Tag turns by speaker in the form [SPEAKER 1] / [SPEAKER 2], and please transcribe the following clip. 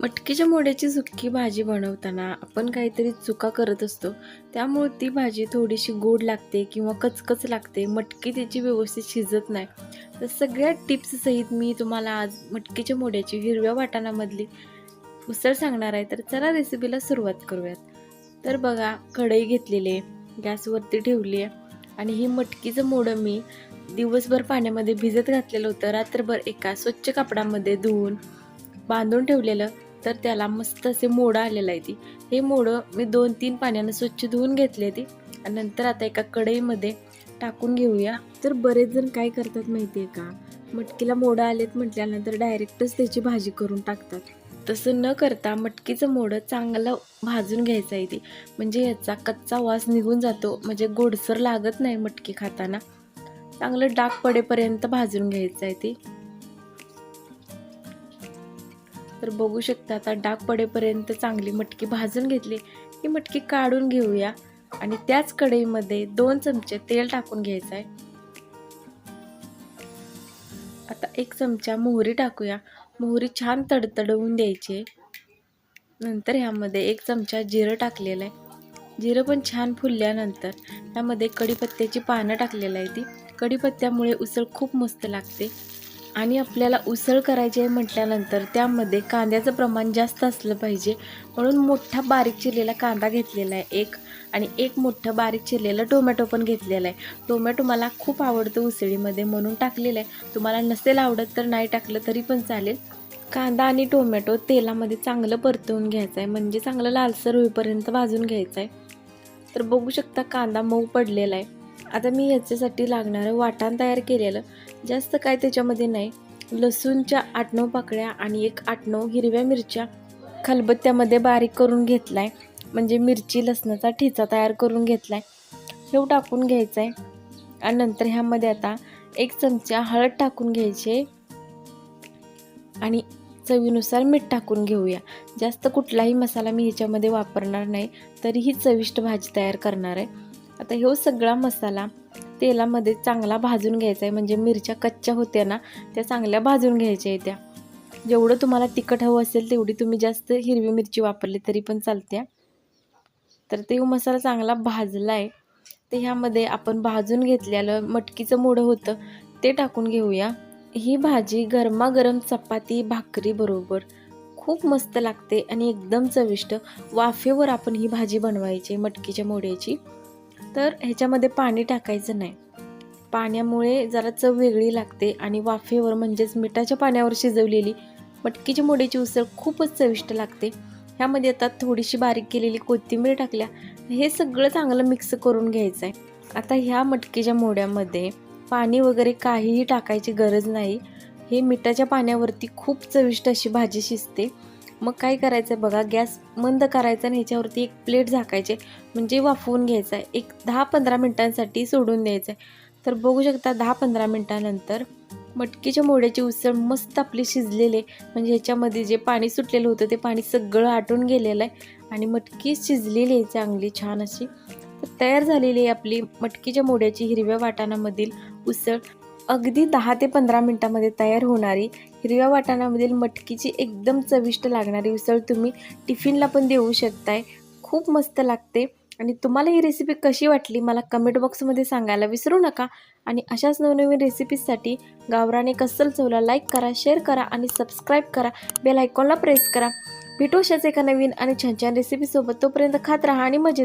[SPEAKER 1] मटकीच्या मोड्याची सुटकी भाजी बनवताना आपण काहीतरी चुका करत असतो. त्यामुळे ती भाजी थोडीशी गोड लागते किंवा कचकच लागते. मटकी त्याची व्यवस्थित शिजत नाही. तर सगळ्या टिप्ससहित मी तुम्हाला आज मटकीच्या मोड्याची हिरव्या वाटाणामधली उसळ सांगणार आहे. तर चला रेसिपीला सुरुवात करूयात. तर बघा कढई घेतलेली आहे. गॅसवरती ठेवली आहे. आणि ही मटकीचं मोडं मी दिवसभर पाण्यामध्ये भिजत घातलेलं होतं. रात्रभर एका स्वच्छ कापडामध्ये धुवून बांधून ठेवलेलं. तर त्याला मस्त असे मोडं आलेलं आहे ती. हे मोडं मी दोन तीन पाण्यानं स्वच्छ धुवून घेतले ती. आणि नंतर आता एका कढईमध्ये टाकून घेऊया. तर बरेच जण काय करतात माहिती आहे का? मटकीला मोडं आलेत म्हटल्यानंतर डायरेक्टच त्याची भाजी करून टाकतात. तसं न करता मटकीचं मोडं चांगलं भाजून घ्यायचं आहे ती. म्हणजे याचा कच्चा वास निघून जातो. म्हणजे गोडसर लागत नाही मटकी खाताना. चांगलं डाग पडेपर्यंत भाजून घ्यायचं आहे ती. तर बघू शकता आता डाग पडेपर्यंत चांगली मटकी भाजून घेतली. ही मटकी काढून घेऊया. आणि त्याच कढईमध्ये दोन चमचे तेल टाकून घ्यायचं आहे आता एक चमचा मोहरी टाकूया. मोहरी छान तडतडवून द्यायची. नंतर ह्यामध्ये एक चमचा जिरं टाकलेलं आहे जिरं पण छान फुलल्यानंतर त्यामध्ये कढीपत्त्याची पानं टाकलेलं आहे ती. कढीपत्त्यामुळे उसळ खूप मस्त लागते. आणि आपल्याला उसळ करायची आहे म्हटल्यानंतर त्यामध्ये कांद्याचं प्रमाण जास्त असलं पाहिजे. म्हणून मोठा बारीक चिरलेला कांदा घेतलेला आहे एक आणि एक मोठं बारीक चिरलेलं टोमॅटो पण घेतलेलं आहे. टोमॅटो मला खूप आवडतं उसळीमध्ये म्हणून टाकलेलं आहे. तुम्हाला नसेल आवडत तर नाही टाकलं तरी पण चालेल. कांदा आणि टोमॅटो तेलामध्ये चांगलं परतवून घ्यायचं आहे. म्हणजे चांगलं लालसर होईपर्यंत भाजून घ्यायचं आहे. तर बघू शकता कांदा मऊ पडलेला आहे. आता मी ह्याच्यासाठी लागणारं वाटण तयार केलेलं. जास्त काय त्याच्यामध्ये नाही. लसूणच्या आठ नऊ पाकळ्या आणि एक आठ नऊ हिरव्या मिरच्या खलबत्त्यामध्ये बारीक करून घेतला आहे म्हणजे मिरची लसणाचा ठिचा तयार करून घेतला आहे हे टाकून घ्यायचं आहे आणि नंतर ह्यामध्ये आता एक चमचा हळद टाकून घ्यायचे. आणि चवीनुसार मीठ टाकून घेऊया. जास्त कुठलाही मसाला मी ह्याच्यामध्ये वापरणार नाही. तरीही चविष्ट भाजी तयार करणार आहे. आता ह्यो हो सगळा मसाला तेलामध्ये चांगला भाजून घ्यायचा आहे. म्हणजे मिरच्या कच्च्या होत्या ना त्या चांगल्या भाजून घ्यायच्या आहे त्या. जेवढं तुम्हाला तिखट हवं असेल तेवढी तुम्ही जास्त हिरवी मिरची वापरली तरी पण चालते तर ते मसाला चांगला भाजला आहे ते ह्यामध्ये आपण भाजून घेतलेलं मटकीचं मोडं होतं ते टाकून घेऊया. ही भाजी गरमागरम चपाती भाकरी बरोबर खूप मस्त लागते आणि एकदम चविष्ट. वाफेवर आपण ही भाजी बनवायची मटकीच्या मोड्याची. तर ह्याच्यामध्ये पाणी टाकायचं नाही. पाण्यामुळे जरा चव वेगळी लागते आणि वाफेवर म्हणजेच मिठाच्या पाण्यावर शिजवलेली मटकीच्या मोडीची उसळ खूपच चविष्ट लागते. ह्यामध्ये आता थोडीशी बारीक केलेली कोथिंबीर टाकल्या. हे सगळं चांगलं मिक्स करून घ्यायचं आहे आता ह्या मटकीच्या मोड्यामध्ये पाणी वगैरे काहीही टाकायची गरज नाही. हे मिठाच्या पाण्यावरती खूप चविष्ट अशी भाजी शिजते. मग काय करायचं आहे बघा गॅस मंद करायचा आणि ह्याच्यावरती एक प्लेट झाकायचे. म्हणजे वाफवून घ्यायचं. आहे एक दहा पंधरा मिनटांसाठी सोडून द्यायचं आहे तर बघू शकता दहा पंधरा मिनटानंतर मटकीच्या मोड्याची उसळ मस्त आपली शिजलेले म्हणजे ह्याच्यामध्ये जे पाणी सुटलेलं होतं ते पाणी सगळं आटून गेलेलं आहे. आणि मटकी शिजलेली आहे चांगली छान अशी. तर तयार झालेली आहे आपली मटकीच्या मोड्याची हिरव्या वाटाणामधील उसळ. अगदी दहा ते पंधरा मिनटामध्ये तयार होणारी हिरव्या वाटाणामधील मटकीची एकदम चविष्ट लागणारी उसळ तुम्ही टिफिनला पण देऊ शकताय. खूप मस्त लागते. आणि तुम्हाला ही रेसिपी कशी वाटली मला कमेंट बॉक्समध्ये सांगायला विसरू नका. आणि अशाच नवनवीन रेसिपीजसाठी गावराने कस्सल चवला लाईक करा शेअर करा आणि सबस्क्राईब करा. बेल आयकॉनला प्रेस करा. भेटू अशाच एका नवीन आणि छान छान रेसिपीसोबत तोपर्यंत खात राहा आणि मजेत